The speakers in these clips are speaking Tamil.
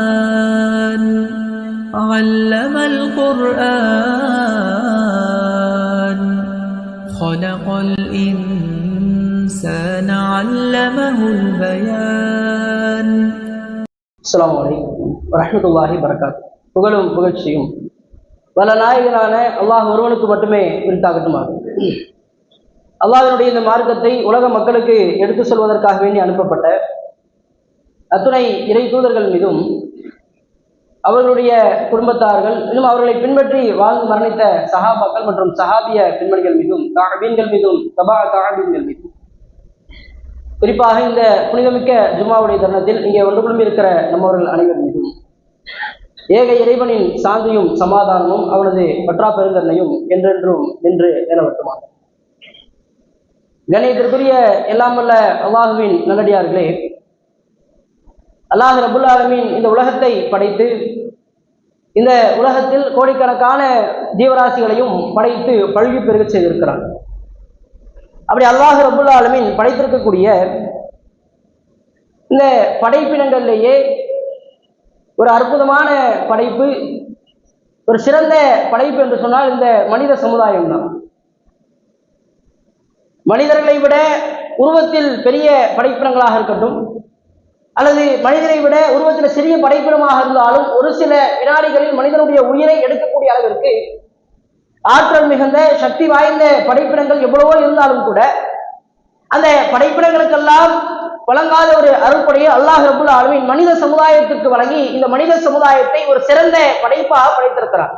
الرحمن علم القرآن خلق الإنسان علمه البيان அஸ்ஸலாமு அலைக்கும் வரஹ்மத்துல்லாஹி வரகாத் புகழும் புகழ்ச்சியும் வல்ல நாயகனான அல்லாஹ் ஒருவனுக்கு மட்டுமே உரித்தாகட்டுமாக அல்லாஹ்வினுடைய இந்த மார்க்கத்தை உலக மக்களுக்கு எடுத்து சொல்வதற்காக வேண்டி அனுப்பப்பட்ட அத்துணை இறை தூதர்கள் மீதும் அவர்களுடைய குடும்பத்தார்கள் இன்னும் அவர்களை பின்பற்றி வாழ்ந்து மரணித்த சஹாபாக்கள் மற்றும் சஹாபிய பெண்மணிகள் மீதும் தாகபீன்கள் மீதும் தபா தாகபீன்கள் மீதும். குறிப்பாக இந்த புனிதமிக்க ஜுமாவுடைய தருணத்தில் இங்கே ஒன்று குழுமி இருக்கிற நம்மவர்கள் அனைவர் மீதும் ஏக இறைவனின் சாந்தியும் சமாதானமும் அவனது பற்றா பெருந்தன்மையும் என்றென்றும் நின்று நிலவட்டுமா கணியத்திற்குரிய எல்லாம் வல்ல அல்லாஹுவின் நல்லடியார்களே அல்லாஹ் ரபுல் ஆலமீன் இந்த உலகத்தை படைத்து இந்த உலகத்தில் கோடிக்கணக்கான ஜீவராசிகளையும் படைத்து பழுகி பெருகச் செய்திருக்கிறான். அப்படி அல்லாஹ் ரபுல் படைத்திருக்கக்கூடிய இந்த படைப்பினங்கள்லேயே ஒரு அற்புதமான படைப்பு ஒரு சிறந்த படைப்பு என்று சொன்னால் இந்த மனித சமுதாயம் தான். மனிதர்களை விட உருவத்தில் பெரிய படைப்பினங்களாக இருக்கட்டும் அல்லது மனிதனை விட உருவத்தில் சிறிய படைப்பிடமாக இருந்தாலும் ஒரு சில வினாடிகளில் மனிதனுடைய உயிரை எடுக்கக்கூடிய அளவிற்கு ஆற்றல் மிகுந்த சக்தி வாய்ந்த படைப்பிடங்கள் எவ்வளவோ இருந்தாலும் கூட அந்த படைப்பிடங்களுக்கெல்லாம் வழங்காத ஒரு அருள்படையை அல்லாஹ் ரபுல் ஆலமின் மனித சமுதாயத்திற்கு வழங்கி இந்த மனித சமுதாயத்தை ஒரு சிறந்த படைப்பாக படைத்திருக்கிறார்.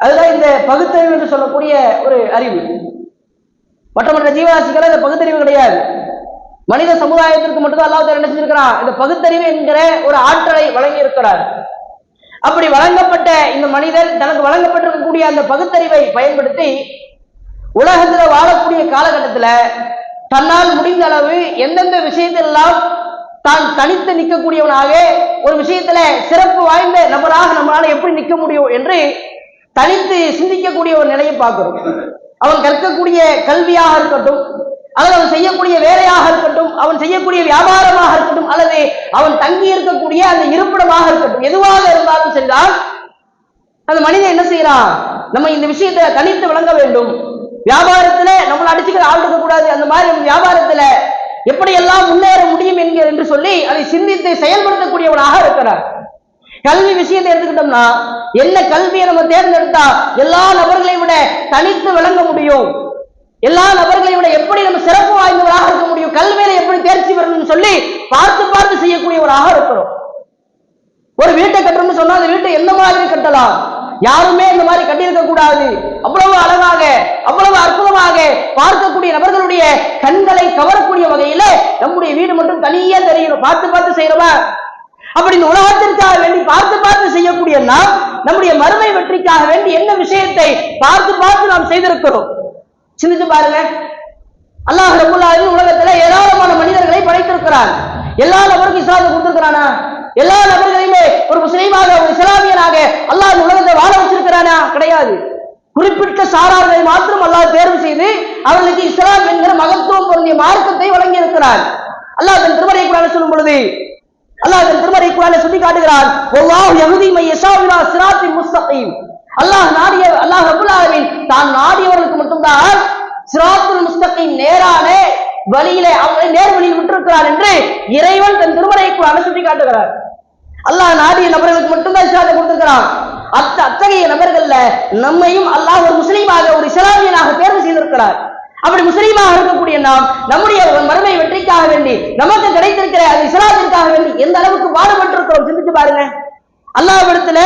அதுதான் இந்த பகுத்தறிவு என்று சொல்லக்கூடிய ஒரு அறிவு. மற்ற மற்ற ஜீவராசிகள் அந்த பகுத்தறிவு கிடையாது. மனித சமுதாயத்திற்கு மட்டும்தான் அல்லாஹ் என்ன செஞ்சிருக்கிறான்? இந்த பகுத்தறிவு என்கிற ஒரு ஆற்றலை வழங்கி இருக்கிறார் அப்படி வழங்கப்பட்ட இந்த மனிதர் தனக்கு வழங்கப்பட்டிருக்கக்கூடிய அந்த பகுத்தறிவை பயன்படுத்தி உலகத்துல வாழக்கூடிய காலகட்டத்துல தன்னால் முடிந்த அளவு எந்தெந்த விஷயத்திலெல்லாம் தான் தனித்து நிற்கக்கூடியவனாக ஒரு விஷயத்துல சிறப்பு வாய்ந்த நபராக நம்மளால எப்படி நிற்க முடியும் என்று தனித்து சிந்திக்கக்கூடிய ஒரு நிலையை பார்க்கிறோம். அவன் கற்கக்கூடிய கல்வியாக இருக்கட்டும் அல்லது அவன் செய்யக்கூடிய வேலையாக இருக்கட்டும் அவன் செய்யக்கூடிய வியாபாரமாக இருக்கட்டும் அல்லது அவன் தங்கி இருக்கக்கூடிய அந்த இருப்பிடமாக இருக்கட்டும் எதுவாக இருந்தாலும் சரிதான் அந்த மனிதன் என்ன செய்யறான் நம்ம இந்த விஷயத்தை தனித்து விளங்க வேண்டும். வியாபாரத்துல நம்மளை அடிச்சுக்கிற ஆள் இருக்கக்கூடாது அந்த மாதிரி நம்ம வியாபாரத்துல எப்படியெல்லாம் முன்னேற முடியும் என்கிற என்று சொல்லி அதை சிந்தித்து செயல்படுத்தக்கூடியவனாக இருக்கிறார். கல்வி விஷயத்தை எடுத்துக்கிட்டோம்னா என்ன கல்வியை நம்ம தேர்ந்தெடுத்தா எல்லா நபர்களையும் விட தனித்து விளங்க முடியும்? எல்லா நபர்களையும் விட எப்படி நம்ம சிறப்பு வாய்ந்தவராக இருக்க முடியும்? கல்வியில எப்படி தேர்ச்சி பெறணும்னு சொல்லி பார்த்து பார்த்து செய்யக்கூடியவராக இருக்கிறோம். ஒரு வீட்டை கட்டணும்னு சொன்னா அந்த வீட்டை எந்த மாதிரி கட்டலாம்? யாருமே இந்த மாதிரி கட்டியிருக்க கூடாது. அவ்வளவு அழகாக அவ்வளவு அற்புதமாக பார்க்கக்கூடிய நபர்களுடைய கண்களை கவரக்கூடிய வகையில நம்முடைய வீடு மட்டும் தனியே தெரியணும் பார்த்து பார்த்து செய்யறவா அப்படி இந்த உலகத்திற்காக வேண்டி பார்த்து பார்த்து செய்யக்கூடிய நாம் நம்முடைய மறுமை வெற்றிக்காக வேண்டி என்ன விஷயத்தை பார்த்து பார்த்து நாம் செய்திருக்கிறோம்? சிந்திச்சு பாருங்க. அல்லாஹ் ரபுல்லாவின் உலகத்துல ஏராளமான மனிதர்களை படைத்திருக்கிறார் எல்லா நபருக்கும் இஸ்லாத்தை கொடுத்திருக்கிறானா? எல்லா நபர்களையுமே ஒரு முஸ்லீமாக ஒரு இஸ்லாமியனாக அல்லாஹ் இந்த உலகத்தை வாழ வச்சிருக்கிறானா? கிடையாது. குறிப்பிட்ட சாரார்களை மாத்திரம் அல்லாஹ் தேர்வு செய்து அவர்களுக்கு இஸ்லாம் என்கிற மகத்துவம் பொருந்திய மார்க்கத்தை வழங்கி இருக்கிறார் அல்லாஹ் தன் திருமறை குரான சொல்லும் பொழுது அல்லாஹ் தன் திருமறை குரான சுட்டி காட்டுகிறார் ஒல்லாஹ் யஹுதி மை யஷாவிலா சிராத்தி முஸ்தகீம். அல்லாஹ் நாடிய அல்லாஹ் ரபுல் ஆலமீன் தான் நாடியவர்களுக்கு மட்டும்தான் சிராத்துல் முஸ்தகீம் நேரான வழியிலே அவங்களை நேர் வழியில் விட்டிருக்கிறார் என்று இறைவன் தன் திருமறை குரான சொல்லி காட்டுகிறார். அல்லாஹ் நாடிய நபர்களுக்கு மட்டும்தான் இஸ்லாத்தை கொடுத்திருக்கிறான். அத்த அத்தகைய நபர்கள்ல நம்மையும் அல்லாஹ் ஒரு முஸ்லீமாக ஒரு இஸ்லாமியனாக தேர்வு செய்திருக்கிறார். அப்படி முஸ்லீமாக இருக்கக்கூடிய நாம் நம்முடைய மறுமை வெற்றிக்காக வேண்டி நமக்கு கிடைத்திருக்கிற அது இஸ்லாத்திற்காக வேண்டி எந்த அளவுக்கு பாடுபட்டிருக்கிறோம் சிந்திச்சு பாருங்க. அல்லாவிடத்துல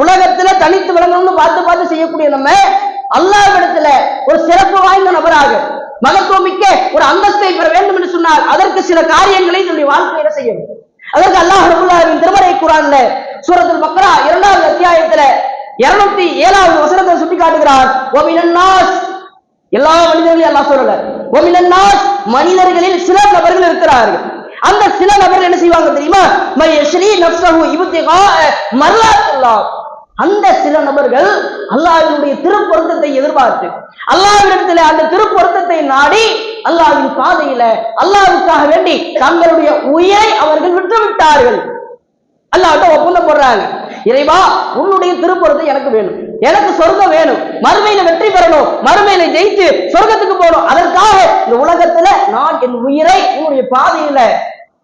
உலகத்துல தனித்து விளங்கணும்னு பார்த்து பார்த்து செய்யக்கூடிய நம்ம அல்லாவிடத்துல ஒரு சிறப்பு வாய்ந்த நபராக மகத்துவமிக்க ஒரு அந்தஸ்தை பெற வேண்டும் என்று சொன்னால் அதற்கு சில காரியங்களை நம்முடைய வாழ்க்கையில செய்யணும். அதற்கு அல்லாஹ் ரபுல்லாவின் திருமறை குரான்ல சூரத்தில் மக்கரா இரண்டாவது அத்தியாயத்துல இருநூத்தி ஏழாவது வசனத்தை சுட்டி காட்டுகிறார். ஒமினன்னாஸ் எல்லா மனிதர்களையும் அல்லாஹ் சொல்லல. ஒமினன்னாஸ் மனிதர்களில் சில நபர்கள் இருக்கிறார்கள். அந்த சில நபர்கள் என்ன செய்வாங்க தெரியுமா? மை யஸ்ரி இபுத்திகா மர்லாத்துல்லா அந்த சில நபர்கள் அல்லாஹ்வினுடைய திருப்பொருத்தத்தை எதிர்பார்த்து அல்லாவிடத்தில் அந்த திருப்பொருத்தத்தை நாடி அல்லாவின் பாதையில அல்லாவுக்காக வேண்டி தங்களுடைய உயிரை அவர்கள் விட்டு விட்டார்கள் ஒப்பந்தம் போடுறாங்க. இறைவா உன்னுடைய திருப்பொருத்தம் எனக்கு வேணும். எனக்கு சொர்க்கம் வேணும். மறுமையில வெற்றி பெறணும். மறுமையில ஜெயித்து சொர்க்கத்துக்கு போகணும். அதற்காக இந்த உலகத்துல நான் என் உயிரை உன்னுடைய பாதையில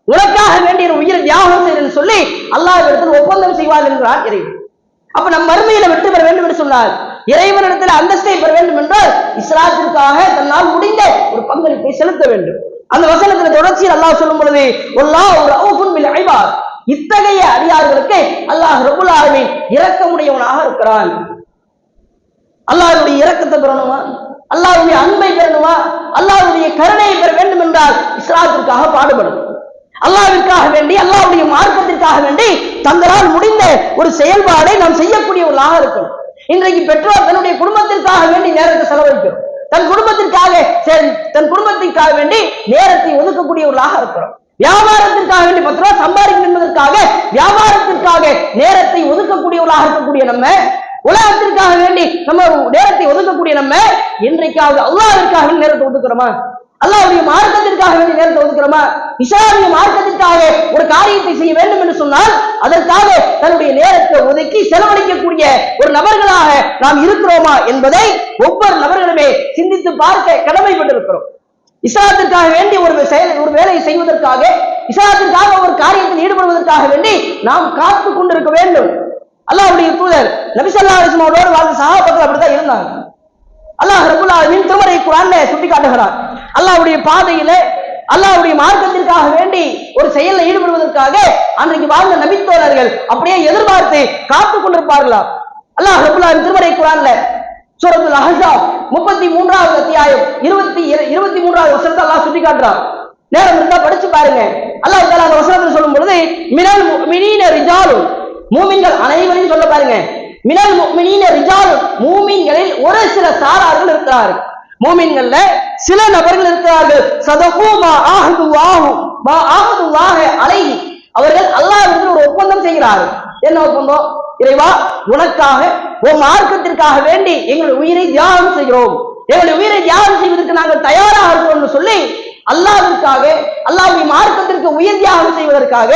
உனக்காக வேண்டிய என் உயிரை தியாகம் செய்யறேன்னு சொல்லி அல்லாஹ் இடத்தில் ஒப்பந்தம் செய்வார் என்கிறார் இறைவன். அப்ப நம் மறுமையில வெற்றி பெற வேண்டும் என்று சொன்னார். இறைவனிடத்தில் அந்தஸ்தை பெற வேண்டும் என்றால் இஸ்லாத்திற்காக தன்னால் முடிந்த ஒரு பங்களிப்பை செலுத்த வேண்டும். அந்த வசனத்துல தொடர்ச்சியில் அல்லாஹ் சொல்லும் பொழுது ஒல்லாஹ் ஒரு இத்தகைய அடியார்களுக்கு அல்லாஹ் ரபுல் இறக்க இரக்கமுடையவனாக இருக்கிறான். அல்லாஹ்வுடைய இரக்கத்தை பெறணுமா? அல்லாஹ்வுடைய அன்பை பெறணுமா? அல்லாஹ்வுடைய கருணையை பெற வேண்டும் என்றால் இஸ்லாத்திற்காக பாடுபடும். அல்லாவிற்காக வேண்டி அல்லாவுடைய மார்க்கத்திற்காக வேண்டி தங்களால் முடிந்த ஒரு செயல்பாடை நாம் செய்யக்கூடியவர்களாக இருக்கணும். இன்றைக்கு பெற்றோர் தன்னுடைய குடும்பத்திற்காக வேண்டி நேரத்தை செலவழிக்கிறோம். தன் குடும்பத்திற்காக சரி, தன் குடும்பத்திற்காக வேண்டி நேரத்தை ஒதுக்கக்கூடியவர்களாக இருக்கிறோம். வியாபாரத்திற்காக வேண்டி பத்து ரூபாய் சம்பாதிக்கணும் என்பதற்காக வியாபாரத்திற்காக நேரத்தை ஒதுக்கக்கூடியவர்களாக இருக்கக்கூடிய நம்ம உலகத்திற்காக வேண்டி நம்ம நேரத்தை ஒதுக்கக்கூடிய நம்ம இன்றைக்காவது அல்லாவிற்காக நேரத்தை ஒதுக்குறோமா? அல்லாவுடைய மார்க்கத்திற்காக வேண்டி நேரத்தை ஒதுக்குறோமா? இஸ்லாமிய மார்க்கத்திற்காக ஒரு காரியத்தை செய்ய வேண்டும் என்று சொன்னால் அதற்காக தன்னுடைய நேரத்தை ஒதுக்கி செலவழிக்கக்கூடிய ஒரு நபர்களாக நாம் இருக்கிறோமா என்பதை ஒவ்வொரு நபர்களுமே சிந்தித்து பார்க்க கடமைப்பட்டிருக்கிறோம். இஸ்லாத்திற்காக வேண்டி ஒரு செயல் ஒரு வேலையை செய்வதற்காக இஸ்லாத்திற்காக ஒரு காரியத்தில் ஈடுபடுவதற்காக வேண்டி நாம் காத்து கொண்டிருக்க வேண்டும். அல்லாஹ்வுடைய தூதர் நபிசல்லா அலிஸ்மாவோடு வாழ்ந்த சகாபத்தில் அப்படித்தான் இருந்தாங்க. அல்லாஹ் ரபுல் ஆலமீன் திருமறை குரான்ல சுட்டி காட்டுகிறார் அல்லாஹ்வுடைய பாதையில அல்லாஹ்வுடைய மார்க்கத்திற்காக வேண்டி ஒரு செயலில் ஈடுபடுவதற்காக அன்றைக்கு வாழ்ந்த நபித்தோழர்கள் அப்படியே எதிர்பார்த்து காத்து கொண்டிருப்பார்களா? அல்லாஹ் ரபுல் ஆலமீன் திருமறை குரான்ல சூரத்துல் அஹ்ஸாப் முப்பத்தி மூன்றாவது அத்தியாயம் இருபத்தி இருபத்தி மூன்றாவது வசனத்தை அல்லாஹ் சுட்டி காட்டுறான் நேரம் இருந்தா படிச்சு பாருங்க. அல்லாஹ் அந்த வசனத்தில் சொல்லும் பொழுது மினல் முஃமினீன ரிஜாலும் மூமின்கள் அனைவரையும் சொல்ல பாருங்க. மினல் மூமினின் ரிஜால் மூமின்களில் ஒரு சில சாரார்கள் இருக்கிறார்கள். மூமின்கள்ல சில நபர்கள் இருக்கிறார்கள். சதகு மா ஆஹது வாஹு. மா ஆஹது வாஹ அலைஹி. அவர்கள் அல்லாஹ்விடத்தில் ஒரு ஒப்பந்தம் செய்கிறார்கள். என்ன ஒப்பந்தம்? இறைவா உனக்காக உன் மார்க்கத்திற்காக வேண்டி எங்களுடைய உயிரை தியாகம் செய்கிறோம். எங்களுடைய உயிரை தியாகம் செய்வதற்கு நாங்கள் தயாராக இருக்கிறோம் சொல்லி அல்லாஹ்விற்காக அல்லாஹ்வுடைய மார்க்கத்திற்கு உயர் தியாகம் செய்வதற்காக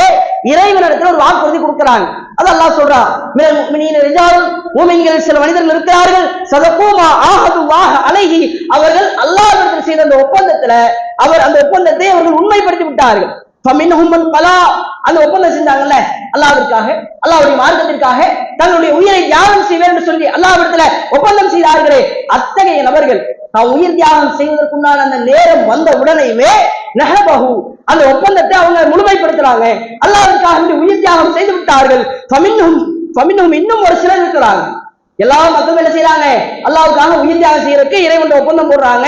இறைவனிடத்தில் ஒரு வாக்குறுதி கொடுக்கிறாங்க. அது அல்லாஹ் சொல்றா மினல் சில மனிதர்கள் இருக்கிறார்கள். சதகூமா ஆகது வாக அழகி அவர்கள் அல்லாஹ் செய்த அந்த ஒப்பந்தத்துல அவர் அந்த ஒப்பந்தத்தை அவர்கள் உண்மைப்படுத்தி விட்டார்கள். அந்த ஒப்பந்தம் செஞ்சாங்கல்ல அல்லாவிற்காக அல்லாவுடைய மார்க்கத்திற்காக தங்களுடைய உயிரை தியாகம் செய்வேன் என்று சொல்லி அல்லாவிடத்துல ஒப்பந்தம் செய்தார்களே அத்தகைய நபர்கள் தான் உயிர் தியாகம் செய்வதற்குண்டான அந்த நேரம் வந்த உடனேயுமே நெஹபகு அந்த ஒப்பந்தத்தை அவங்க முழுமைப்படுத்துறாங்க. அல்லாவிற்காக உயிர் தியாகம் செய்து விட்டார்கள். இன்னும் ஒரு சிலர் இருக்கிறாங்க எல்லா மக்களும் என்ன செய்யறாங்க அல்லாவுக்காக உயிர் தியாகம் செய்யறதுக்கு இறைவன் ஒப்பந்தம் போடுறாங்க.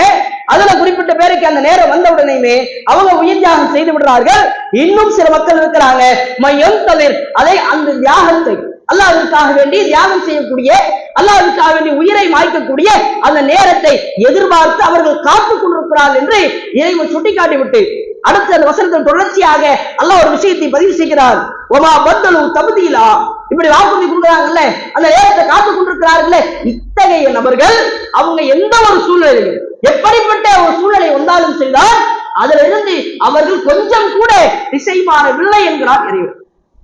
அதுல குறிப்பிட்ட பேருக்கு அந்த நேரம் வந்த உடனேயுமே அவங்க உயிர் தியாகம் செய்து விடுறார்கள் இன்னும் சில மக்கள் இருக்கிறாங்க. மையம் தவிர அதை அந்த தியாகத்தை அல்லாவிற்காக வேண்டி தியாகம் செய்யக்கூடிய அல்லாவிற்காக வேண்டி உயிரை மாய்க்கக்கூடிய அந்த நேரத்தை எதிர்பார்த்து அவர்கள் காத்துக் கொண்டிருக்கிறார்கள் என்று இறைவன் சுட்டிக்காட்டி விட்டு அடுத்த அந்த வசனத்தின் தொடர்ச்சியாக அல்லாஹ் ஒரு விஷயத்தை பதிவு செய்கிறார் ஒமா பந்தலு தகுதியிலா இப்படி வாக்குறுதி கொடுக்குறாங்கல்ல அந்த நேரத்தை காத்து கொண்டிருக்கிறார்களே இத்தகைய நபர்கள் அவங்க எந்த ஒரு சூழ்நிலையிலும் எப்படிப்பட்ட ஒரு சூழ்நிலை வந்தாலும் செய்தால் அதிலிருந்து அவர்கள் கொஞ்சம் கூட திசை மாறவில்லை என்கிறார் இறைவன்.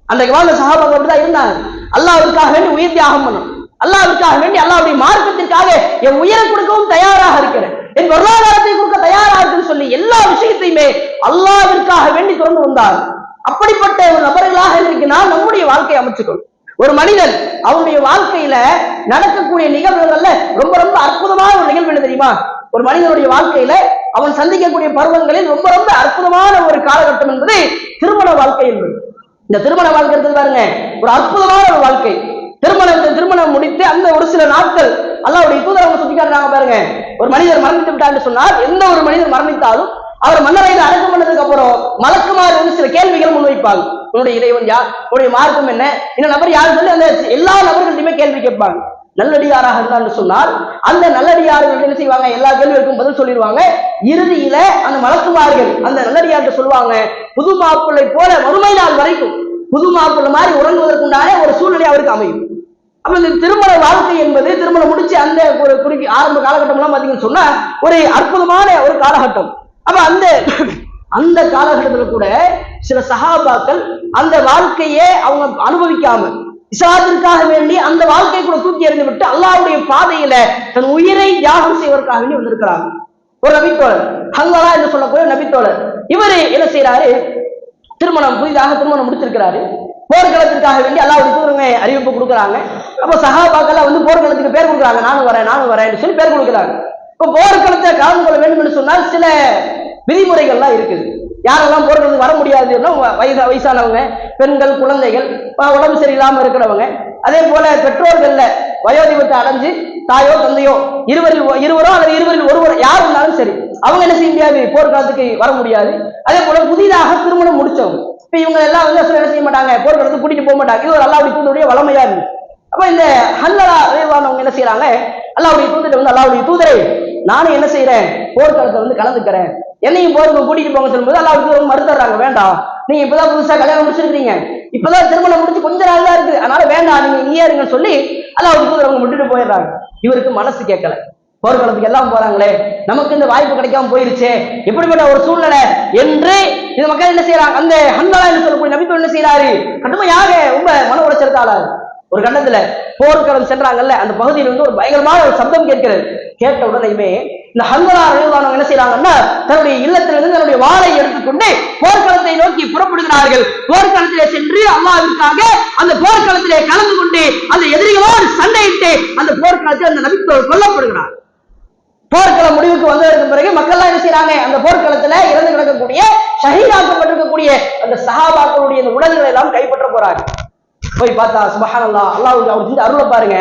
அன்றைக்கு வாழ்ந்த சகாபாக்கள் அப்படிதான் இருந்தாங்க அல்லாஹ்விற்காக வேண்டி உயிர் தியாகம் பண்ணணும். அல்லாஹ்விற்காக வேண்டி அல்லாவுடைய மார்க்கத்திற்காக என் உயிரை கொடுக்கவும் தயாராக இருக்கிறேன். என் பொருளாதாரத்தை கொடுக்க தயாராக இருக்குன்னு சொல்லி எல்லா விஷயத்தையுமே அல்லாவிற்காக வேண்டி தொடர்ந்து வந்தார். அப்படிப்பட்ட ஒரு நபர்களாக இன்றைக்கு நான் நம்முடைய வாழ்க்கையை அமைச்சுக்கணும் ஒரு மனிதன் அவனுடைய வாழ்க்கையில நடக்கக்கூடிய நிகழ்வுகள்ல ரொம்ப ரொம்ப அற்புதமான ஒரு நிகழ்வு தெரியுமா? ஒரு மனிதனுடைய வாழ்க்கையில அவன் சந்திக்கக்கூடிய பருவங்களில் ரொம்ப ரொம்ப அற்புதமான ஒரு காலகட்டம் என்பது திருமண வாழ்க்கை என்பது. இந்த திருமண வாழ்க்கை இருக்குது பாருங்க. ஒரு அற்புதமான ஒரு வாழ்க்கை. திருமணம் இந்த திருமணம் முடித்து அந்த ஒரு சில நாட்கள் அல்லாவுடைய தூதர் அவங்க காட்டுறாங்க பாருங்க. ஒரு மனிதர் மரணித்து விட்டான்னு சொன்னால் எந்த ஒரு மனிதர் மரணித்தாலும் அவர் மன்னரையில் அடக்கம் பண்ணதுக்கு அப்புறம் மலக்குமார் வந்து சில கேள்விகள் முன்வைப்பாங்க உன்னுடைய இறைவன் யார்? உன்னுடைய மார்க்கம் என்ன? இந்த நபர் யார் சொல்லி அந்த எல்லா நபர்கள்ட்டையுமே கேள்வி கேட்பாங்க. நல்லடியாராக இருந்தான்னு சொன்னால் அந்த நல்லடியார்கள் என்ன செய்வாங்க? எல்லா கேள்விகளுக்கும் பதில் சொல்லிடுவாங்க. இறுதியில அந்த மலக்குமார்கள் அந்த நல்லடியார்கிட்ட சொல்லுவாங்க புது மாப்பிள்ளை போல மறுமை நாள் வரைக்கும் புது மாப்பிள்ளை மாதிரி உறங்குவதற்குண்டான ஒரு சூழ்நிலை அவருக்கு அமையும். அப்ப இந்த திருமண வாழ்க்கை என்பது திருமணம் முடிச்சு அந்த ஒரு குறுகி ஆரம்ப காலகட்டம்லாம் பாத்தீங்கன்னு சொன்னா ஒரு அற்புதமான ஒரு காலகட்டம். அப்ப அந்த அந்த காலகட்டத்துல கூட சில சகாபாக்கள் அந்த வாழ்க்கையே அவங்க அனுபவிக்காம இஸ்லாத்திற்காக வேண்டி அந்த வாழ்க்கையை கூட தூக்கி எறிந்து விட்டு அல்லாவுடைய பாதையில தன் உயிரை தியாகம் செய்வதற்காக வேண்டி வந்திருக்கிறாங்க. ஒரு நபித்தோழர் ஹங்கலா என்று சொல்லக்கூடிய நபித்தோழர் இவரு என்ன செய்யறாரு திருமணம் புதிதாக திருமணம் முடிச்சிருக்கிறாரு. போர்க்களத்திற்காக வேண்டி அல்லாவுடைய தூரங்க அறிவிப்பு கொடுக்குறாங்க. அப்போ சகாபாக்கெல்லாம் வந்து போர்க்களத்துக்கு பேர் கொடுக்குறாங்க. நானும் வரேன் நானும் வரேன் சொல்லி பேர் கொடுக்குறாங்க. இப்போ போர்க்களத்தை கலந்து கொள்ள வேண்டும் என்று சொன்னால் சில விதிமுறைகள்லாம் இருக்குது. யாரெல்லாம் போர்க்களத்துக்கு வர முடியாதுன்னா வயசா வயசானவங்க பெண்கள் குழந்தைகள் உடம்பு சரியில்லாமல் இருக்கிறவங்க அதே போல பெற்றோர்கள்ல வயோதிபத்தை அடைஞ்சு தாயோ தந்தையோ இருவரில் இருவரோ அல்லது இருவரில் ஒருவர் யார் இருந்தாலும் சரி அவங்க என்ன செய்ய முடியாது? போர்க்களத்துக்கு வர முடியாது. அதே போல புதிதாக திருமணம் முடிச்சவங்க. இப்ப இவங்க எல்லாம் வந்து என்ன செய்ய மாட்டாங்க? போர்க்களத்துக்கு கூட்டிட்டு போக மாட்டாங்க. இது ஒரு அல்லாவுடைய தூண்டுடைய வளமையா இருக்கு. அப்ப இந்த ஹல்லலா ரேவானவங்க என்ன செய்யறாங்க அல்லாவுடைய தூதரை வந்து அல்லாவுடைய தூதரை நானும் என்ன செய்யறேன் போர்க்களத்தை வந்து கலந்துக்கிறேன். என்னையும் போருக்கு கூட்டிட்டு போங்க சொல்லும்போது அல்லாவுடைய தூதர் மறுத்துறாங்க வேண்டாம். நீங்க இப்பதான் புதுசா கல்யாணம் முடிச்சிருக்கீங்க இப்பதான் திருமணம் முடிச்சு கொஞ்ச நாள் தான் இருக்கு. அதனால வேண்டாம் நீங்க இங்கேயே இருங்கன்னு சொல்லி அல்லாவுடைய தூதர் அவங்க விட்டுட்டு போயிடுறாங்க. இவருக்கு மனசு கேட்கல. போர்க்களத்துக்கு எல்லாம் போறாங்களே நமக்கு இந்த வாய்ப்பு கிடைக்காம போயிருச்சே. எப்படிப்பட்ட ஒரு சூழ்நிலை? என்று இது மக்கள் என்ன செய்யறாங்க அந்த ஹன்மலா என்று சொல்லக்கூடிய நபித்தோடு என்ன செய்யறாரு கடுமையாக ரொம்ப மன உளைச்சலுக்காளாரு ஒரு கண்டத்துல போர்க்களம் சென்றாங்கல்ல அந்த பகுதியில் வந்து ஒரு பயங்கரமான ஒரு சப்தம் கேட்கிறது. கேட்ட உடனேயுமே இந்த ஹன்மலா அழிவானவங்க என்ன செய்யறாங்கன்னா தன்னுடைய இல்லத்திலிருந்து தன்னுடைய வாளை எடுத்துக்கொண்டு போர்க்களத்தை நோக்கி புறப்படுகிறார்கள். போர்க்களத்திலே சென்று அல்லாவிற்காக அந்த போர்க்களத்திலே கலந்து கொண்டு அந்த எதிரிகளோடு சண்டையிட்டு அந்த போர்க்களத்தில் அந்த நபித்தோடு கொல்லப்படுகிறார் போர்க்களம் முடிவுக்கு வந்ததற்கு பிறகு மக்கள்லாம் என்ன செய்யறாங்க அந்த போர்க்களத்துல இறந்து கிடக்கக்கூடிய ஷஹீதாக்கப்பட்டிருக்கக்கூடிய அந்த சஹாபாக்களுடைய உடல்களை எல்லாம் கைப்பற்ற போறாங்க. போய் பார்த்தா சுபஹான் அல்லா அல்லாஹ் அவர் செஞ்சு அருளை பாருங்க.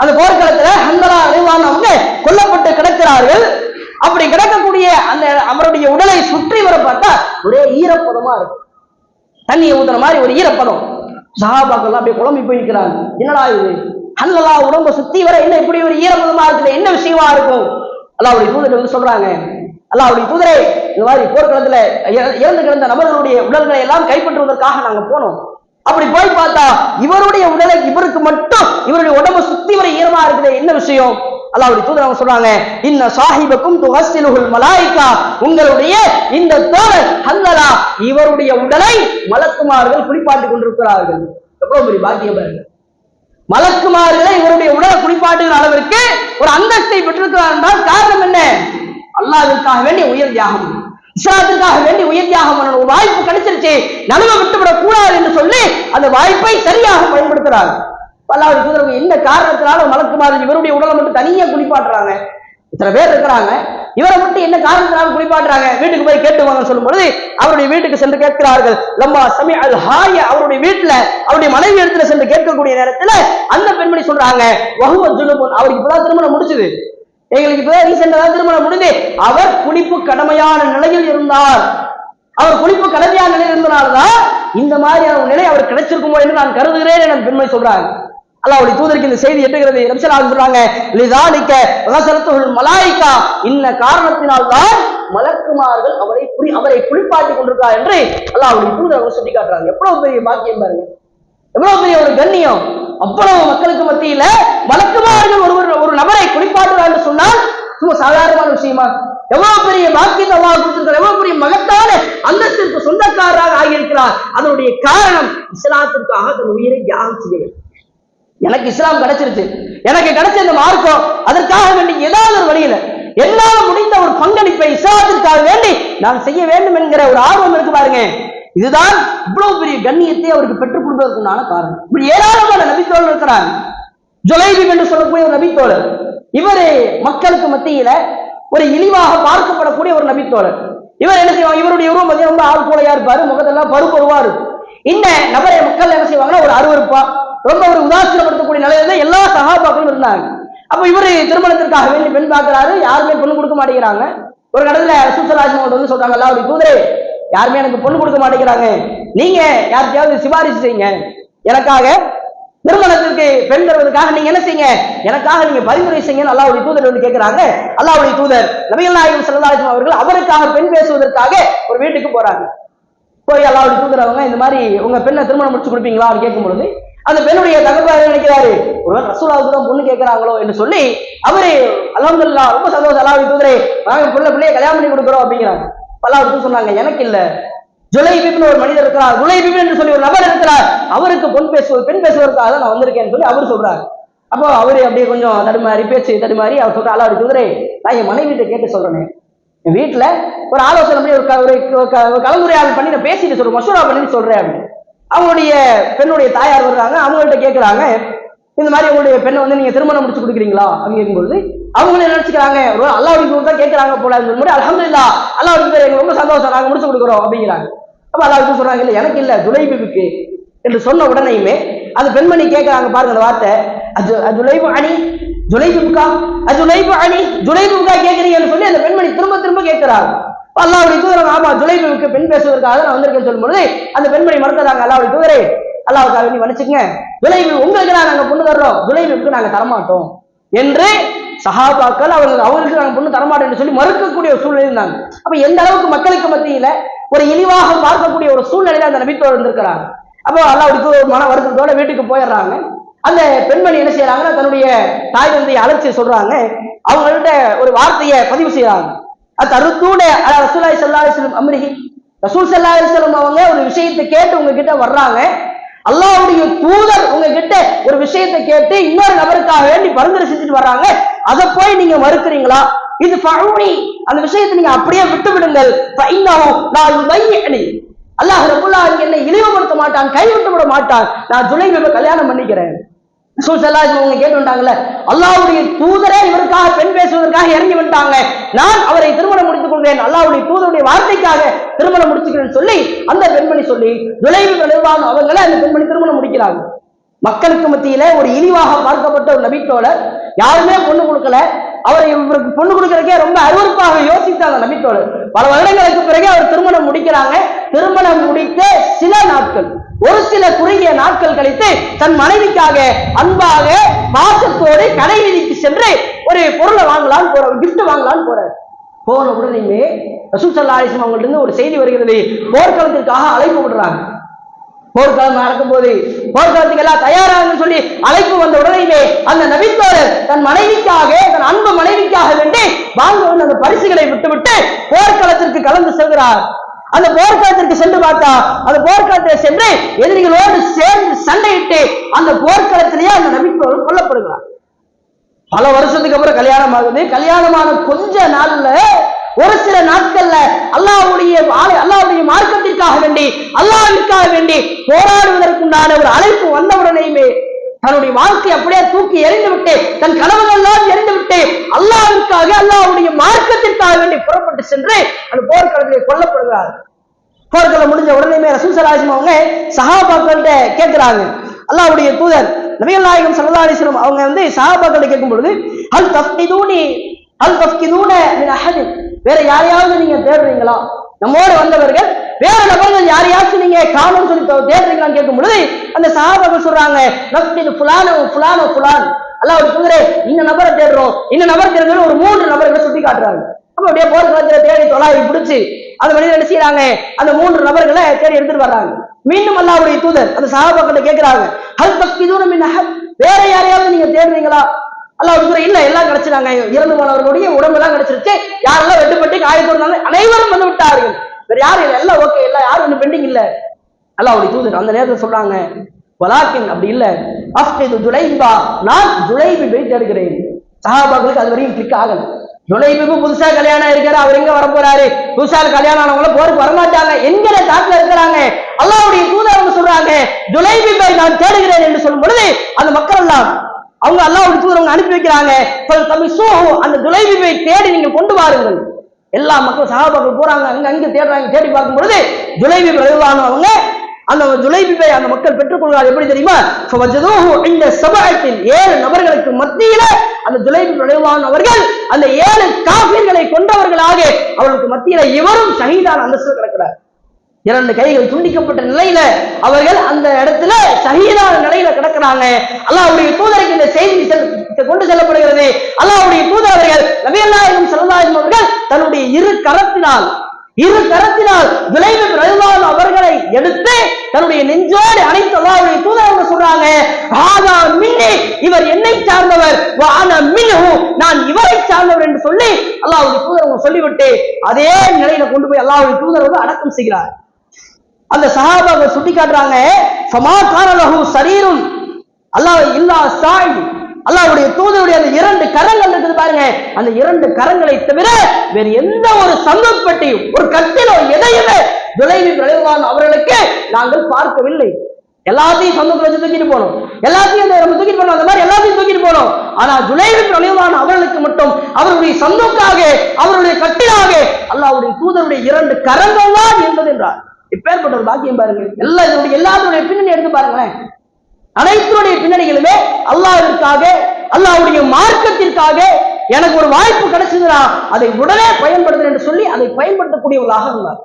அந்த போர்க்களத்துல ஹந்தலா அணிவானவங்க கொல்லப்பட்டு கிடக்கிறார்கள். அப்படி கிடக்கக்கூடிய அந்த அவருடைய உடலை சுற்றி வர பார்த்தா ஒரே ஈரப்பதமா இருக்கும் தண்ணியை ஊத்துற மாதிரி ஒரு ஈரப்பதம். சஹாபாக்கள் அப்படியே குழம்பி போயிருக்கிறாங்க. என்னடா இது? ஹல்லலா உடம்ப சுத்தி வர என்ன இப்படி ஒரு ஈரப்பதமா இருக்குது? என்ன விஷயமா இருக்கும்? அல்லாவுடைய தூதர் வந்து சொல்றாங்க. அல்லாவுடைய தூதரே இந்த மாதிரி போர்க்களத்துல இறந்து கிடந்த நபர்களுடைய உடல்களை எல்லாம் கைப்பற்றுவதற்காக நாங்க போனோம். அப்படி போய் பார்த்தா இவருடைய உடலை இவருக்கு மட்டும் இவருடைய உடம்பு சுத்தி வர ஈரமா இருக்குது என்ன விஷயம்? அல்லாவுடைய தூதர் அவங்க சொல்றாங்க இன்ன சாஹிபக்கும் துஹஸ்ஸிலுஹுல் மலாய்க்கா உங்களுடைய இந்த தோழர் ஹல்லலா இவருடைய உடலை மலக்குமார்கள் குளிப்பாட்டி கொண்டிருக்கிறார்கள். எவ்வளவு பெரிய பாக்கியம் பாருங்க. மலக்குமார்களை இவருடைய உடலை குளிப்பாட்டுகிற அளவிற்கு ஒரு அந்தஸ்தை பெற்றிருக்கிறார் என்றால் காரணம் என்ன? அல்லாவிற்காக வேண்டிய உயர் தியாகம். இஸ்லாத்திற்காக வேண்டி உயர் தியாகம் பண்ணணும். ஒரு வாய்ப்பு கிடைச்சிருச்சு. நடுவை விட்டுவிடக் கூடாது என்று சொல்லி அந்த வாய்ப்பை சரியாக பயன்படுத்துறாங்க பல்லாவது தூதரவங்க என்ன காரணத்தினால மலக்குமாரி இவருடைய உடலை மட்டும் தனியா குளிப்பாட்டுறாங்க? இத்தனை பேர் இருக்கிறாங்க. இவரை மட்டும் என்ன காரணத்தினால குளிப்பாட்டுறாங்க? வீட்டுக்கு போய் கேட்டு வாங்க சொல்லும் பொழுது அவருடைய வீட்டுக்கு சென்று கேட்கிறார்கள். லம்மா சமி அல் ஹாய. அவருடைய வீட்டுல அவருடைய மனைவி இடத்துல சென்று கேட்கக்கூடிய நேரத்துல அந்த பெண்மணி சொல்றாங்க வகுவ ஜுனுபுன் அவருக்கு இப்பதான் திருமணம் முடிச்சது எங்களுக்கு இப்பதான் ரீசெண்டாக திருமணம் முடிந்து. அவர் குளிப்பு கடமையான நிலையில் இருந்தார். அவர் குளிப்பு கடமையான நிலையில் இருந்தனால்தான் இந்த மாதிரியான ஒரு நிலை அவர் கிடைச்சிருக்குமோ என்று நான் கருதுகிறேன் என பெண்மை சொல்றாங்க. சொல்றாங்க அல்லாஹ்வுடைய தூதருக்கு இந்த செய்தி எட்டுகிறது. ரம்சலாக சொல்றாங்க லிதாலிக்க வகசரத்துல் மலாய்க்கா இன்ன காரணத்தினால் தான் மலக்குமார்கள் அவரை குறி அவரை குளிப்பாட்டி கொண்டிருக்கா என்று அல்லாஹ்வுடைய தூதர் அவர் சுட்டி காட்டுறாங்க எவ்வளவு பெரிய பாக்கியம் பாருங்க. எவ்வளவு பெரிய ஒரு கண்ணியம்? அவ்வளவு மக்களுக்கு மத்தியில மலக்குமார்கள் ஒருவர் ஒரு நபரை குளிப்பாட்டுறார் என்று சொன்னால் சும்மா சாதாரணமான விஷயமா? எவ்வளவு பெரிய பாக்கியத்தை அல்லாஹ் கொடுத்திருக்கிறார் எவ்வளவு பெரிய மகத்தான அந்தஸ்திற்கு சொந்தக்காரராக ஆகியிருக்கிறார். அதனுடைய காரணம் இஸ்லாத்திற்காக தன் உயிரை தியாகம் செய்ய வேண்டும். எனக்கு இஸ்லாம் கிடைச்சிருச்சு. எனக்கு கிடைச்ச இந்த மார்க்கம் அதற்காக வேண்டி ஏதாவது ஒரு வழியில என்னால் முடிந்த ஒரு பங்களிப்பை இஸ்லாத்திற்காக வேண்டி நான் செய்ய வேண்டும் என்கிற ஒரு ஆர்வம் இருக்கு பாருங்க. இதுதான் இவ்வளவு பெரிய கண்ணியத்தை அவருக்கு பெற்றுக் கொடுப்பதற்குண்டான காரணம். இப்படி ஏராளமான நபித்தோழர் இருக்கிறார் ஜுலைபி என்று சொல்லக்கூடிய ஒரு நபித்தோழர். இவரு மக்களுக்கு மத்தியில ஒரு இழிவாக பார்க்கப்படக்கூடிய ஒரு நபித்தோழர். இவர் என்ன செய்வாங்க? இவருடைய உருவம் பார்த்தீங்கன்னா ரொம்ப ஆள் போலையா இருப்பாரு முகத்தெல்லாம் பருப்பருவா இருக்கும். இந்த நபரை மக்கள் என்ன செய்வாங்கன்னா ஒரு அருவருப்பா ரொம்ப ஒரு உதாசீனப்படுத்தக்கூடிய நிலையில தான் எல்லா சகாபாக்களும் இருந்தாங்க. அப்ப இவரு திருமணத்திற்காக வேண்டி பெண் பார்க்கிறாரு யாருமே பொண்ணு கொடுக்க மாட்டேங்கிறாங்க. ஒரு கடத்துல சுசராஜ் வந்து சொல்றாங்க அல்லாவுடைய தூதரே யாருமே எனக்கு பொண்ணு கொடுக்க மாட்டேங்கிறாங்க. நீங்க யார்கிட்டயாவது சிபாரிசு செய்யுங்க. எனக்காக திருமணத்திற்கு பெண் தருவதற்காக நீங்க என்ன செய்யுங்க? எனக்காக நீங்க பரிந்துரை செய்யுங்க அல்லாவுடைய தூதர் வந்து கேட்கிறாங்க. அல்லாவுடைய தூதர் நபிகள் நாயகம் செல்லதாஜம் அவர்கள் அவருக்காக பெண் பேசுவதற்காக ஒரு வீட்டுக்கு போறாங்க. போய் அல்லாவுடைய தூதர் அவங்க இந்த மாதிரி உங்க பெண்ணை திருமணம் முடிச்சு கொடுப்பீங்களா அப்படின்னு கேட்கும் பொழுது அந்த பெண்ணுடைய தகவல் நினைக்கிறாரு? ஒருவர் ரசூலாவுக்கு தான் பொண்ணு கேட்கிறாங்களோ என்று சொல்லி அவரு அலமதுல்லா ரொம்ப சந்தோஷம். அல்லாவுடைய தூதரே நாங்க புள்ள பிள்ளைய கல்யாணம் பண்ணி கொடுக்குறோம் அப்படிங்கிறாங்க. அல்லாவுக்கு சொன்னாங்க எனக்கு இல்ல. ஜுலைபிப்னு ஒரு மனிதர் இருக்கிறார். ஜுலைபிப் என்று சொல்லி ஒரு நபர் இருக்கிறார். அவருக்கு பொன் பேசுவது பெண் பேசுவதற்காக நான் வந்திருக்கேன்னு சொல்லி அவர் சொல்றாரு. அப்போ அவரு அப்படியே கொஞ்சம் தடுமாறி பேச்சு தடுமாறி அவர் சொல்ற அல்லாவுடைய குதிரை நான் என் மனைவிட்ட கேட்டு சொல்றேன். என் வீட்டுல ஒரு ஆலோசனை பண்ணி ஒரு ஒரு கலந்துரையாடல் பண்ணி நான் பேசிட்டு சொல்றேன் மசூரா பண்ணி சொல்றேன் அப்படின்னு. அவங்களுடைய பெண்ணுடைய தாயார் வர்றாங்க அவங்கள்ட்ட கேட்குறாங்க இந்த மாதிரி உங்களுடைய பெண்ணை வந்து நீங்க திருமணம் முடிச்சு கொடுக்குறீங்களா? அப்படின்னு கேட்கும்போது அவங்களே நினைச்சுக்கிறாங்க? ஒரு அல்லாவுடைய தூதர் தான் கேட்கறாங்க போல சொல்லும்போது அலமதுல்லா அல்லாவுடைய பேர் எங்களுக்கு ரொம்ப சந்தோஷம். நாங்க முடிச்சு கொடுக்குறோம் அப்படிங்கிறாங்க. அப்ப அல்லாவுக்கு சொல்றாங்க இல்லை எனக்கு இல்லை ஜுலைபிபுக்கு என்று சொன்ன உடனேயுமே அந்த பெண்மணி கேட்கறாங்க பாருங்க அந்த வார்த்தை. அது ஜுலைபு அணி ஜுலைபுக்கா அஜுலைபு அணி ஜுலைபுக்கா கேட்கறீங்கன்னு சொல்லி அந்த பெண்மணி திரும்ப திரும்ப கேட்கிறாங்க. அல்லாவுடைய தூதரம் ஆமா ஜுலைபுக்கு பெண் பேசுவதற்காக நான் வந்திருக்கேன்னு சொல்லும்போது அந்த பெண்மணி மறுக்கிறாங்க அல்லாவுடைய தூதரே அல்லாவுக்காக நீ மன்னிச்சுங்க விளைவு உங்களுக்கு நாங்க பொண்ணு தர்றோம். விளைவுக்கு நாங்க தரமாட்டோம் என்று சஹாபாக்கள் அவங்க அவங்களுக்கு நாங்க பொண்ணு தரமாட்டோம் என்று சொல்லி மறுக்கக்கூடிய ஒரு சூழ்நிலை இருந்தாங்க. அப்ப எந்த அளவுக்கு மக்களுக்கு மத்தியில ஒரு இழிவாக பார்க்கக்கூடிய ஒரு சூழ்நிலையில அந்த நபித்தோடு இருந்திருக்கிறாங்க. அப்போ அல்லாவுக்கு ஒரு மன வருத்தத்தோட வீட்டுக்கு போயிடுறாங்க. அந்த பெண்மணி என்ன செய்யறாங்கன்னா தன்னுடைய தாய் தந்தையை அழைச்சி சொல்றாங்க. அவங்கள்ட்ட ஒரு வார்த்தையை பதிவு செய்யறாங்க. அது அருத்தூட ரசூலாய் சல்லா அம்ரிஹி. ரசூல் சல்லா அவங்க ஒரு விஷயத்தை கேட்டு உங்ககிட்ட வர்றாங்க. அல்லாவுடைய தூதர் உங்ககிட்ட ஒரு விஷயத்தை கேட்டு இன்னொரு நபருக்காக வேண்டி பரிந்துரை செஞ்சுட்டு வர்றாங்க. அதை போய் நீங்க மறுக்கிறீங்களா? இது பழமொழி அந்த விஷயத்தை நீங்க அப்படியே விட்டு விடுங்கள் நான் அல்லாஹ் ரபுல்லா என்னை இழிவுபடுத்த மாட்டான் கைவிட்டு விட மாட்டான். நான் ஜுலைபை கல்யாணம் பண்ணிக்கிறேன். ரசூல் கேட்டு வந்தாங்கல்ல தூதரே இவருக்காக பெண் பேசுவதற்காக இறங்கி விட்டாங்க நான் அவரை திருமணம் முடித்துக் கொள்வேன். அல்லாவுடைய தூதருடைய வார்த்தைக்காக திருமணம் முடிச்சுக்கிறேன்னு சொல்லி அந்த பெண்மணி சொல்லி விளைவு நிர்வாகம் அவங்கள அந்த பெண்மணி திருமணம் முடிக்கிறாங்க. மக்களுக்கு மத்தியில ஒரு இழிவாக பார்க்கப்பட்ட ஒரு நபித்தோழர் யாருமே பொண்ணு கொடுக்கல. அவரை இவருக்கு பொண்ணு கொடுக்கறதுக்கே ரொம்ப அருவருப்பாக யோசித்தாங்க நபித்தோழர் பல வருடங்களுக்கு பிறகு அவர் திருமணம் முடிக்கிறாங்க. திருமணம் முடித்த சில நாட்கள். ஒரு சில குறுகிய நாட்கள் கழித்து தன் மனைவிக்காக அன்பாக பாசத்தோடு கடை வீதிக்கு சென்று ஒரு பொருளை வாங்கலாம் போற கிஃப்ட் வாங்கலாம்னு போறாரு. போன உடனேயுமே ரசூல் சல்லா அலிஸ்லாம் அவங்கள்ட்ட இருந்து ஒரு செய்தி வருகிறது. போர்க்களத்திற்காக அழைப்பு விடுறாங்க. போர்க்காலம் நடக்கும்போது போர்க்காலத்துக்கு எல்லாம் தயாராகன்னு சொல்லி அழைப்பு வந்த உடனேயுமே அந்த நபித்தோழர் தன் மனைவிக்காக தன் அன்பு மனைவிக்காக வேண்டி வாங்க அந்த பரிசுகளை விட்டுவிட்டு போர்க்களத்திற்கு கலந்து செல்கிறார். அந்த போர்க்களத்திற்கு சென்று பார்த்தா அந்த போர்க்களத்தில் சென்று எதிரிகளோடு சேர்ந்து சண்டையிட்டு அந்த போர்க்களத்திலேயே அந்த நம்பிக்கை கொல்லப்படுகிறார். பல வருஷத்துக்கு அப்புறம் கல்யாணம் ஆகுது. கல்யாணமான கொஞ்ச நாள்ல ஒரு சில நாட்கள்ல அல்லாஹ்வுடைய அல்லாவுடைய மார்க்கத்திற்காக வேண்டி அல்லாவிற்காக வேண்டி போராடுவதற்குண்டான ஒரு அழைப்பு வந்தவுடனேயுமே தன்னுடைய வாழ்க்கை அப்படியே தூக்கி எறிந்து விட்டு தன் கனவுகள் எல்லாம் எறிந்து விட்டு அல்லாவிற்காக அல்லாவுடைய மார்க்கத்திற்காக வேண்டி புறப்பட்டு சென்று அந்த போர்க்களத்திலே கொல்லப்படுகிறார் போர்க்களம் முடிஞ்ச உடனே ரசூல் சலாஹிம் அவங்க சஹாபாக்கள்கிட்ட கேட்கிறாங்க அல்லாவுடைய தூதர் நபிகள் நாயகம் ஸல்லல்லாஹு அவங்க வந்து சஹாபாக்கள்கிட்ட கேட்கும் பொழுது ஹல் தஃப்கிதூனி ஹல் தஃப்கிதூன மின் வேற யாரையாவது நீங்க தேடுறீங்களா? நம்மோடு வந்தவர்கள் வேற நபர்கள் யாரையாச்சும் நீங்க காணும் சொல்லி தேடுறீங்களான்னு கேட்கும் பொழுது அந்த சஹாபாக்கள் சொல்றாங்க நஃப்கிது ஃபுலானோ ஃபுலானோ ஃபுலான். ஒரு தூதரே இந்த நபரை தேடுறோம். இந்த நபர் தேடுறோம் ஒரு மூன்று நபர்களை சுட்டி காட்டுறாங்க. அப்ப அப்படியே போர்க்களத்துல தேடி தொலாவி பிடிச்சு அந்த மனிதர் என்ன செய்யறாங்க? அந்த மூன்று நபர்களை தேடி எடுத்துட்டு வர்றாங்க. மீண்டும் அல்லாவுடைய தூதர் அந்த சஹாபாக்கிட்ட கேட்கிறாங்க ஹல் தக்பிதூன மின் வேற யாரையாவது நீங்க தேடுறீங்களா? அல்லாஹ் தூதர் இல்ல எல்லாம் கிடைச்சிருக்காங்க இறந்து போனவர்களுடைய உடம்பு எல்லாம் கிடைச்சிருச்சு. யாரெல்லாம் வெட்டுப்பட்டு காயத்தோடு இருந்தாலும் அனைவரும் வந்து விட்டார்கள். வேற யாரும் இல்லை எல்லாம் ஓகே எல்லாம் யாரும் ஒன்றும் பெண்டிங் இல்ல. அல்லாஹ்வுடைய தூதர் அந்த நேரத்தில் சொல்றாங்க வலாக்கின் அப்படி இல்ல. இது ஜுலைபா நான் ஜுலைபை தேடுகிறேன் சஹாபாக்களுக்கு அது வரையும் கிளிக் ஆகல. ஜுலைபுக்கு புதுசா கல்யாணம் இருக்காரு அவர் எங்க வர போறாரு? புதுசா கல்யாணம் ஆனவங்கள போருக்கு வரமாட்டாங்க என்கிற தாட்ல இருக்கிறாங்க? அல்லாவுடைய தூதர் அவங்க சொல்றாங்க ஜுலைபை நான் தேடுகிறேன் என்று சொல்லும் பொழுது அந்த மக்கள் எல்லாம் அவங்க அல்லாஹ்வுடைய தூதர் அவங்க அனுப்பி வைக்கிறாங்க. அந்த ஜுலைபை தேடி நீங்க கொண்டு வாருங்கள். எல்லா மக்களும் சகாபாக்கள் போறாங்க அங்க அங்க தேடுறாங்க தேடி பார்க்கும் பொழுது துளைவி அவங்க அந்த ஜுலைபிபை அந்த மக்கள் பெற்றுக்கொள்கிறார். எப்படி தெரியுமா? இந்த சபாயத்தில் ஏழு நபர்களுக்கு மத்தியில அந்த துளைபி விளைவான் அவர்கள் அந்த ஏழு காஃபிர்களை கொண்டவர்களாக அவர்களுக்கு மத்தியில இவரும் ஷஹீதான அந்தஸ்து கிடக்கிறார். இரண்டு கைகள் துண்டிக்கப்பட்ட நிலையில அவர்கள் அந்த இடத்துல சகிதான நிலையில கிடக்கிறாங்க. அல்லாவுடைய தூதருக்கு இந்த செய்தி கொண்டு செல்லப்படுகிறது. அல்லாவுடைய தூதர் அவர்கள் நபியல்லாஹிம் ஸல்லல்லாஹு அவர்கள் தன்னுடைய இரு கரத்தினால் இரு கரத்தினால் விளைவு ரகுவான் அவர்களை எடுத்து தன்னுடைய நெஞ்சோடு அனைத்து அல்லாவுடைய தூதரவங்க சொல்றாங்க ஆதா மீனே இவர் என்னை சார்ந்தவர். வான மின்ஹு நான் இவரை சார்ந்தவர் என்று சொல்லி அல்லாவுடைய தூதரவங்க சொல்லிவிட்டு அதே நிலையில கொண்டு போய் அல்லாவுடைய தூதரவங்க அடக்கம் செய்கிறார். அந்த சஹாபாவை சுட்டி காட்டுறாங்க சமாகாரலகு சரீரும் அல்லாஹ் இல்லா சாய் அல்லாவுடைய தூதருடைய அந்த இரண்டு கரங்கள் இருக்குது பாருங்க. அந்த இரண்டு கரங்களை தவிர வேறு எந்த ஒரு சந்தர்ப்பத்தையும் ஒரு கட்டிலோ எதையுமே விளைவு விளைவான் அவர்களுக்கு நாங்கள் பார்க்கவில்லை. எல்லாத்தையும் சொந்தத்துல வச்சு தூக்கிட்டு போனோம். எல்லாத்தையும் அந்த நம்ம தூக்கிட்டு போனோம். அந்த மாதிரி எல்லாத்தையும் தூக்கிட்டு போனோம். ஆனா ஜுலைவு விளைவான அவர்களுக்கு மட்டும் அவருடைய சந்தோக்காக அவருடைய கட்டிலாக அல்லாவுடைய தூதருடைய இரண்டு கரங்கள் தான் இருந்தது என்றார். இப்பேற்பட்ட ஒரு பாக்கியம் பாருங்க எல்லா இதனுடைய எல்லாத்துடைய பின்னணி எடுத்து பாருங்களேன். அனைத்துடைய பின்னணிகளுமே அல்லாவிற்காக அல்லாவுடைய மார்க்கத்திற்காக எனக்கு ஒரு வாய்ப்பு கிடைச்சதுன்னா அதை உடனே பயன்படுத்துறேன் என்று சொல்லி அதை பயன்படுத்தக்கூடியவர்களாக இருந்தார்.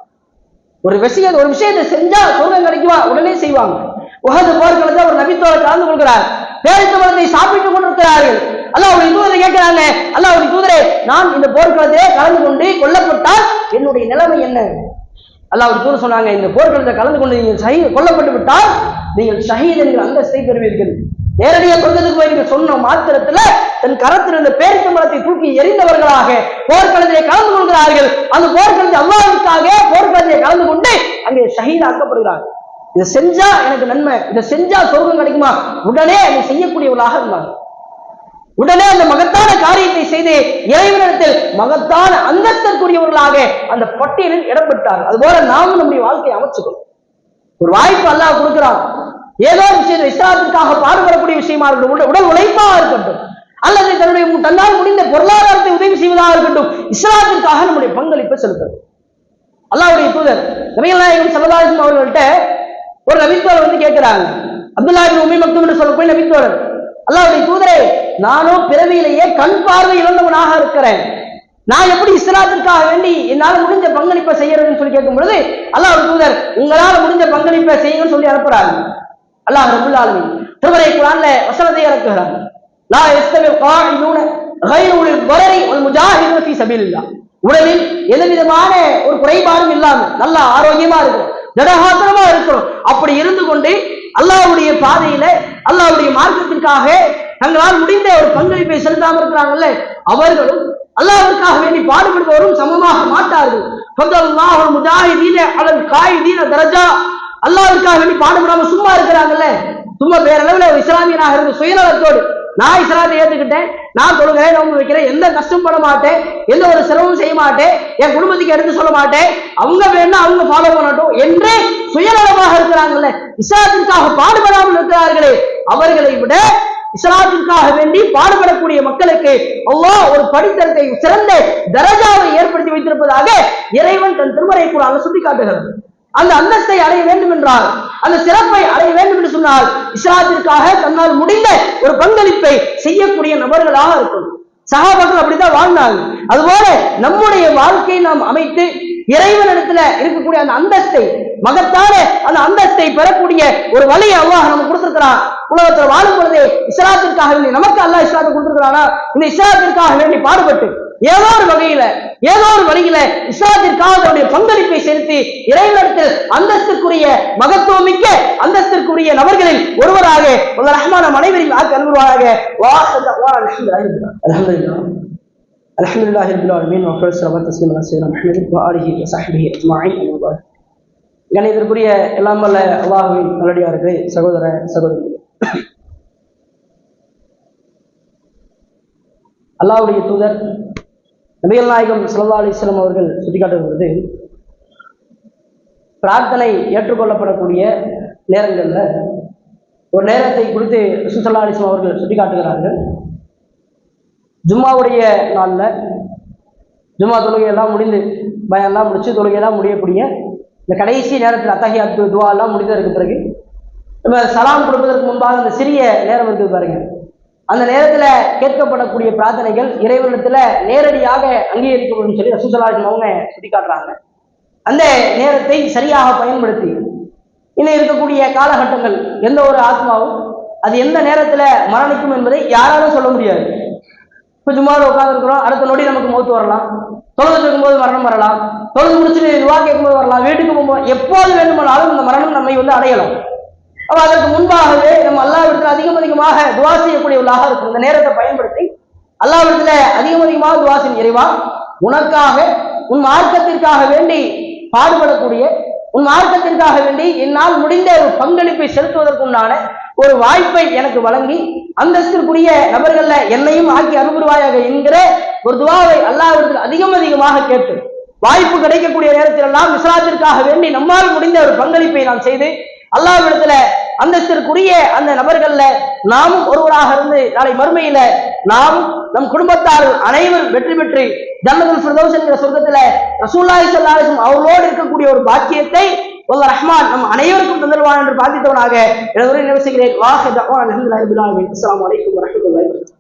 ஒரு விஷயம் ஒரு விஷயத்தை செஞ்சா சொர்க்கம் கிடைக்குமா? உடனே செய்வாங்க. உகது போர்க்களத்தில் ஒரு நபித்தோட கலந்து கொள்கிறார். பேரித்த மரத்தை சாப்பிட்டுக் கொண்டிருக்கிறார்கள். அல்லாஹ்வுடைய தூதரை கேட்கிறாங்க அல்லாஹ்வுடைய தூதரே நான் இந்த போர்க்களத்திலே கலந்து கொண்டு கொல்லப்பட்டால் என்னுடைய நிலைமை என்ன? அல்லாஹ் கூட சொன்னாங்க இந்த போர்க்களத்தில் கலந்து கொண்டு நீங்கள் சஹி கொல்லப்பட்டு விட்டால் நீங்கள் ஷஹீத் என்கிற அந்தஸ்தை பெறுவீர்கள். நேரடியாக சொர்க்கத்துக்கு போய் சொன்ன மாத்திரத்துல தன் கரத்தில் இருந்த பேரித்த மரத்தை தூக்கி எரிந்தவர்களாக போர்க்களத்திலே கலந்து கொள்கிறார்கள். அந்த போர்க்களத்தை அல்லாவுக்காக போர்க்களத்திலே கலந்து கொண்டு அங்கே ஷஹீத் ஆக்கப்படுகிறார்கள் இதை செஞ்சா எனக்கு நன்மை இதை செஞ்சா சொர்க்கம் கிடைக்குமா? உடனே அதை செய்யக்கூடியவர்களாக இருந்தாங்க உடனே அந்த மகத்தான காரியத்தை செய்து இறைவனிடத்தில் மகத்தான அந்தஸ்தற்குரியவர்களாக அந்த பட்டியலில் இடம் பெற்றார் அதுபோல நாமும் நம்முடைய வாழ்க்கையை அமைச்சுக்கணும். ஒரு வாய்ப்பு அல்லாஹ் கொடுக்கிறான். ஏதோ விஷயம் இஸ்லாத்திற்காக பாடுபடக்கூடிய விஷயமா இருக்கட்டும் உடல் உடல் உழைப்பாக இருக்கட்டும் அல்லது தன்னுடைய தன்னால் முடிந்த பொருளாதாரத்தை உதவி செய்வதாக இருக்கட்டும் இஸ்லாத்திற்காக நம்முடைய பங்களிப்பை செலுத்தணும். அல்லாவுடைய தூதர் நபிகள் நாயகம் சல்லல்லாஹு அவர்கள்ட்ட ஒரு நபித்தோழர் வந்து கேட்கிறாங்க. அப்துல்லாவின் இப்னு உம்மி மக்தும் என்று சொல்லக்கூடிய நபித்தோழர் அல்லாஹ்வுடைய தூதரே நானும் பிறவியிலேயே கண் பார்வை இழந்தவனாக இருக்கிறேன். நான் எப்படி இஸ்லாத்திற்காக வேண்டி என்னால் முடிஞ்ச பங்களிப்பை செய்யறதுன்னு சொல்லி கேட்கும் பொழுது அல்லாஹ் தூதர் உங்களால முடிஞ்ச பங்களிப்பை செய்யுங்கன்னு சொல்லி அனுப்புறாங்க அல்லாஹ் ரபுல் ஆலமீன். திருமறை குரான்ல வசனத்தை இறக்குகிறாங்க லா யஸ்தவில் காயினூன கைருலில் வரரை ஒரு முஜாஹிதன் ஃபீ சபீலில்லாஹ். உடலில் எந்தவிதமான ஒரு குறைபாடும் இல்லாம நல்லா ஆரோக்கியமா இருக்கும் திடகாத்திரமா இருக்கும் அப்படி இருந்து கொண்டு அல்லாவுடைய பாதையில அல்லாவுடைய மார்க்கத்திற்காக தங்களால் முடிந்த ஒரு பங்களிப்பை செலுத்தாமல் இருக்கிறாங்கல்ல அவர்களும் அல்லாவிற்காக வேண்டி பாடுபடுபவரும் சமமாக மாட்டார்கள். ஃபதல்லாஹு முஜாஹிதீன அலல் காயிதீன தரஜா. அல்லாவிற்காக வேண்டி பாடுபடாம சும்மா இருக்கிறாங்கல்ல. சும்மா பேரளவுல இஸ்லாமியனாக இருந்து சுயநலத்தோடு நான் இஸ்லாத்தை ஏத்துக்கிட்டேன். நான் தொழுகிறேன் நோம்பு வைக்கிறேன். எந்த கஷ்டம் பட மாட்டேன். எந்த ஒரு செலவும் செய்ய மாட்டேன். என் குடும்பத்துக்கு எடுத்து சொல்ல மாட்டேன். அவங்க வேணும் அவங்க ஃபாலோ பண்ணட்டும் என்று சுயநலமாக இருக்கிறாங்கல்ல. இஸ்லாத்திற்காக பாடுபடாமல் இருக்கிறார்களே அவர்களை விட இஸ்லாத்திற்காக வேண்டி பாடுபடக்கூடிய மக்களுக்கு அல்லாஹ் ஒரு படித்தரத்தை சிறந்த தரஜாவை ஏற்படுத்தி வைத்திருப்பதாக இறைவன் தன் திருமறை கூட சுட்டிக்காட்டுகிறது. அந்த அந்தஸ்தை அடைய வேண்டும் என்றால் அந்த சிறப்பை அடைய வேண்டும் என்று சொன்னால் இஸ்லாத்திற்காக தன்னால் முடிந்த ஒரு பங்களிப்பை செய்யக்கூடிய நபர்களாக இருக்கும் சகாபாக்கள் அப்படித்தான் வாழ்ந்தாங்க அதுபோல நம்முடைய வாழ்க்கையை நாம் அமைத்து இறைவனிடத்துல இருக்கக்கூடிய அந்த அந்தஸ்தை மகத்தான அந்த அந்தஸ்தை பெறக்கூடிய ஒரு வழியை அல்லாஹ் நம்ம கொடுத்திருக்கிறான். உலகத்துல வாழும் பொழுதே இஸ்லாத்திற்காக வேண்டி நமக்கு அல்லாஹ் இஸ்லாத்தை கொடுத்திருக்கிறானா? இந்த இஸ்லாத்திற்காக வேண்டி பாடுபட்டு ஏதோ ஒரு வகையில ஏதோ ஒரு வழியில இஸ்லாத்திற்காக தன்னுடைய பங்களிப்பை செலுத்தி இறைவனிடத்தில் அந்தஸ்துக்குரிய மகத்துவமிக்க அந்தஸ்திற்குரிய நபர்களில் ஒருவராக உள்ள ரஹ்மான அனைவரில் ஆக்கி அன்புருவாராக அல்ஹம்துலில்லாஹ் அலமதுல்லா ரப்பில் ஆலமீன் வ ஸல்லல்லாஹு தஸ்லீம் அலா சய்யிதினா முஹம்மது வ ஆலிஹி வ وصحبه اجمعين اما بعد கணிதற்குரிய எல்லாம் வல்ல அல்லாஹுவின் நல்லடியார்களே சகோதர சகோதரிகளே அல்லாஹ்வுடைய தூதர் நபிகள் நாயகம் சல்லா அலிஸ்லாம் அவர்கள் சுட்டிக்காட்டுகிறது பிரார்த்தனை ஏற்றுக்கொள்ளப்படக்கூடிய நேரங்களில் ஒரு நேரத்தை குறித்து சுசல்லா அலிஸ்லாம் அவர்கள் சுட்டிக்காட்டுகிறார்கள். ஜும்மாவுடைய நாளில் ஜும்மா தொழுகையெல்லாம் முடிந்து பயம்லாம் முடிச்சு தொழுகையெல்லாம் முடியக்கூடிய இந்த கடைசி நேரத்தில் அத்தகைய துவா எல்லாம் முடிந்ததற்கு பிறகு நம்ம சலாம் கொடுப்பதற்கு முன்பாக அந்த சிறிய நேரம் இருக்குது பாருங்கள் அந்த நேரத்தில் கேட்கப்படக்கூடிய பிரார்த்தனைகள் இறைவனிடத்தில் நேரடியாக அங்கீகரிக்கப்படும் சொல்லி ரசூசலாஜன் அவங்க சுட்டிக்காட்டுறாங்க. அந்த நேரத்தை சரியாக பயன்படுத்தி இன்னும் இருக்கக்கூடிய காலகட்டங்கள் எந்த ஒரு ஆத்மாவும் அது எந்த நேரத்தில் மரணிக்கும் என்பதை யாராலும் சொல்ல முடியாது. இப்போ சும்மா உட்காந்துருக்குறோம் அடுத்த நொடி நமக்கு மௌத்து வரலாம். தொழுது இருக்கும்போது மரணம் வரலாம். தொழுது முடிச்சுட்டு இதுவாக கேட்கும்போது வரலாம். வீட்டுக்கு போகும்போது எப்போது வேண்டுமானாலும் இந்த மரணம் நம்மை வந்து அடையலாம். அப்போ அதற்கு முன்பாகவே நம்ம அல்லாவிடத்தில் அதிகம் அதிகமாக துவா செய்யக்கூடியவர்களாக இருக்கும். இந்த நேரத்தை பயன்படுத்தி அல்லாவிடத்தில் அதிகம் அதிகமாக துவா செய்யும் இறைவா உனக்காக உன் மார்க்கத்திற்காக வேண்டி பாடுபடக்கூடிய உன் மார்க்கத்திற்காக வேண்டி என்னால் முடிந்த ஒரு பங்களிப்பை செலுத்துவதற்குண்டான ஒரு வாய்ப்பை எனக்கு வழங்கி அந்தஸ்திற்குரிய நபர்கள்ல என்னையும் ஆக்கி அனுப்புவாயாக என்கிற ஒரு துவாவை அல்லாவிடத்தில் அதிகம் அதிகமாக கேட்டு வாய்ப்பு கிடைக்கக்கூடிய நேரத்தில் எல்லாம் விசாரத்திற்காக வேண்டி நம்மால் முடிந்த ஒரு பங்களிப்பை நாம் செய்து அல்லாவிடத்துல அந்தஸ்திற்குரிய அந்த நபர்கள்ல நாமும் ஒருவராக இருந்து நாளை மறுமையில நாம் நம் குடும்பத்தார் அனைவரும் வெற்றி பெற்று ஜன்னதுல் ஃபிர்தௌஸ் என்கிற சொர்க்கத்துல ரசூல்லாய் ஸல்லல்லாஹு அவர்களோடு இருக்கக்கூடிய ஒரு பாக்கியத்தை வல்ல ரஹ்மான் நம் அனைவருக்கும் தந்தல்வான் என்று பிரார்த்தித்தவனாக. எனது உரை நிறைவு செய்கிறேன். வாஹித் அஸ்ஸலாமு அலைக்கும் வரஹ்மத்துல்லாஹி வபரகாத்துஹு.